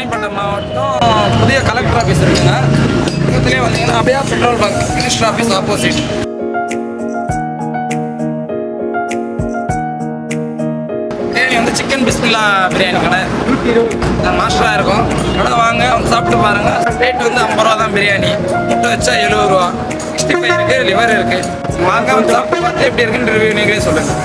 ராணிப்பட்டம் மாவட்டம் புதிய collector office இருக்குங்க. பக்கத்துலேயே வந்தீங்கன்னா அப்படியே petrol bunk minister office opposite Theni வந்து சிக்கன் பிஸ்மில்லா பிரியாணி கடை. மாஸ்டராக இருக்கும். கடை வாங்க சாப்பிட்டு பாருங்க. ரேட் வந்து ஐம்பது ரூபா தான் பிரியாணி. முட்டை வச்சா எழுபது ரூபா. சிக்ஸ்டி ஃபைவ் இருக்குது லிவர் இருக்குது வாங்க வந்து சாப்பிட்டு பார்த்து எப்படி இருக்குன்னு ரிவ்யூ நீங்களே சொல்லுங்கள்